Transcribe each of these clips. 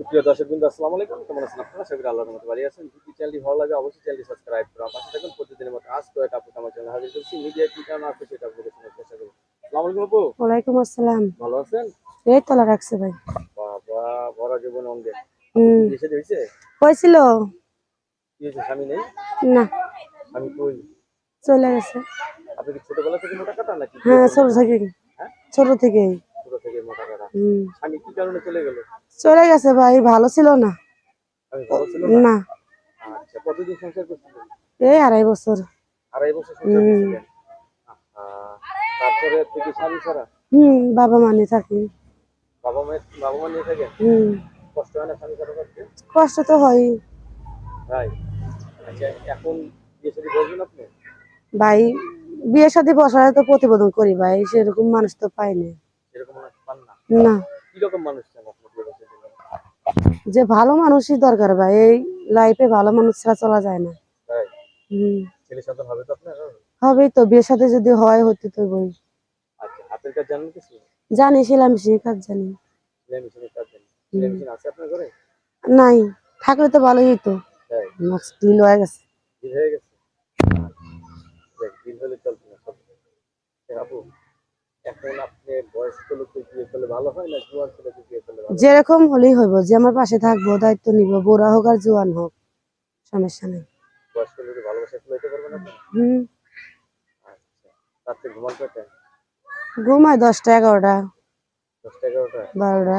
সুপ্রিয় দর্শক বিন্দু আসসালামু আলাইকুম। কেমন আছেন আপনারা? সবাই আল্লাহর মতো বাড়ি আছেন। যদি চ্যানেলটি ভালো লাগে অবশ্যই চ্যানেলটি সাবস্ক্রাইব করুন পাশে থাকুন। প্রতিদিনের মতো আজ তো একটা আপু আমার চ্যানেল হাজির করছি। মিডিয়া কি কারণ আছে সেটা আপনাদের শোনার চেষ্টা করব। আসসালামু আলাইকুম আপু। ওয়ালাইকুম আসসালাম। ভালো আছেন? এই তলা রাখছে ভাই। বাবা ভরা জীবন অঙ্গে। দেশে হয়েছে? হয়েছিল। কি হয়েছে স্বামী নেই? না। আমি কই? চলে গেছে। আপনি কি ছোটবেলা থেকে মোটা কাটা নাকি? হ্যাঁ ছোট থেকে হ্যাঁ? ছোট থেকে ছোট থেকে মোটা কাটা। স্বামী কারণে চলে গেল? চলে গেছে ভাই ভালো ছিল না। না? আচ্ছা কতদিন সংসার করছিলেন? এই আড়াই বছর। আড়াই বছর সংসার করছিলেন? তারপরে থেকে স্বামী ছাড়া? হুম বাবা মানে থাকি। বাবা মায়ের বাবা মা নিয়ে থাকেন? হুম। কষ্ট হয় না স্বামী ছাড়া করতে? কষ্ট তো হয়। তাই? আচ্ছা এখন বিয়ে শাদী করবেন আপনি? ভাই বসার তো প্রতিবেদন করি ভাই সেরকম মানুষ তো পাই না। এরকম মানুষ পান না? না। কীরকম মানুষ চান যে ভালো মানুষই দরকার ভাই এই লাইফে ভালো মানুষ ছাড়া চলা যায় না। ছেলে সন্তান হবে তো আপনার? হবেই তো বিয়ের সাথে যদি হয় হতে তো বই আচ্ছা হাতের কাজ জানেন কিছু? জানি সেলাই কাজ জানি। সেলাই মেশিনের কাজ জানেন? সেলাই মেশিন আছে আপনার ঘরে? নাই থাকলে তো ভালোই হতো হয়ে গেছে। বিয়ে হয়ে গেছে? দেখ হলে চলবে না আপু? যেরকম হলেই হইব যে আমার পাশে থাকব দায়িত্ব নিব বুড়া হোক আর জোয়ান হোক সমস্যা নেই। আচ্ছা ঘুমায় দশটা এগারোটা। বারোটা।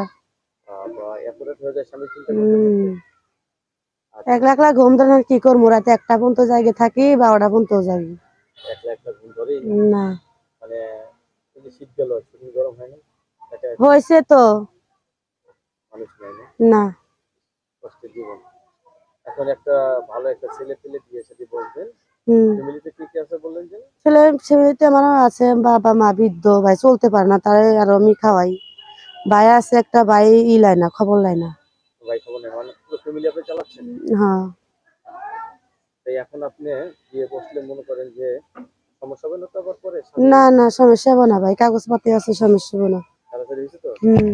আচ্ছা, একলা একলা ঘুম ধরে কি করব? রাতে একটা পর্যন্ত জায়গায় থাকি বারোটা পর্যন্ত যাই না। মানে যে শীত গেল শরীর গরম হয় না এটা হয়েছে তো। মানুষ নাই না? কষ্টের জীবন। এখন একটা ভালো একটা ছেলে পেলে বিয়ে সাথে বলবেন ফ্যামিলিতে কি কি আছে বললেন যে? ছেলে আমারও আছে বাবা মা বৃদ্ধ ভাই চলতে পারে না তারে আর আমি খাওয়াই। ভাই আছে একটা ভাই ই লাই না খবর লাই না ভাই খবর নেই মানে পুরো ফ্যামিলি আপনি চালাচ্ছেন? হ্যাঁ। তাই এখন আপনি বিয়ে বসলে মনে করেন যে না না সমস্যা হবে না ভাই। কাগজপাতি আছে সমস্যা হবে না। হম।